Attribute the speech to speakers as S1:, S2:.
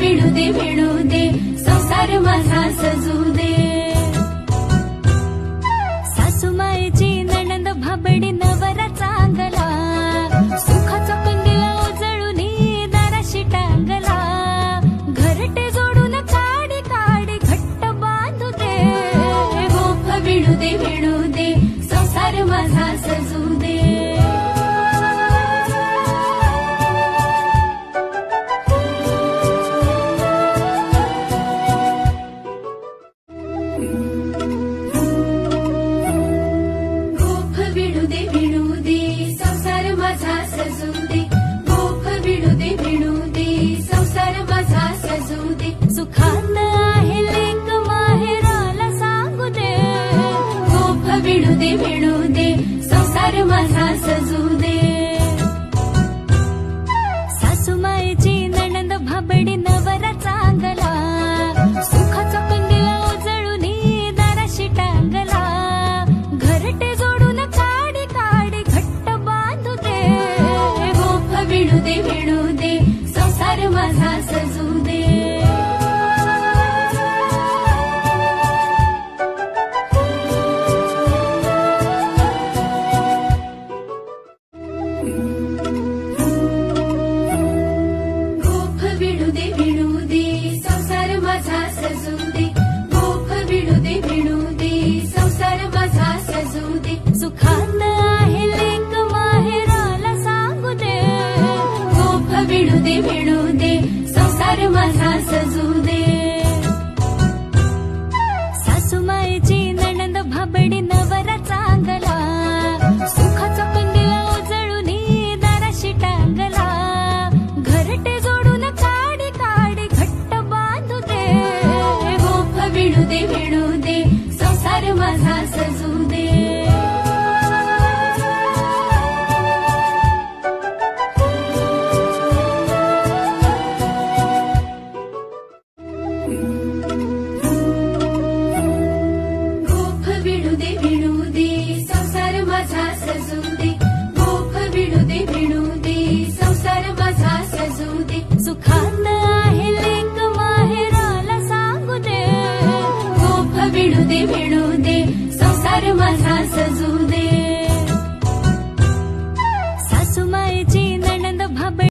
S1: विडुदे भि संसार माझा सजू दे.
S2: दे
S1: मिळू दे संसार माझा सजू दे.
S2: सासूमाईची नणंद भाबडी चांगला टांगला घरटे जोडून घट्ट बांधू दे.
S1: दे मिळू दे माझा सजू मिळू दे मिळू दे. संसार माझा सजू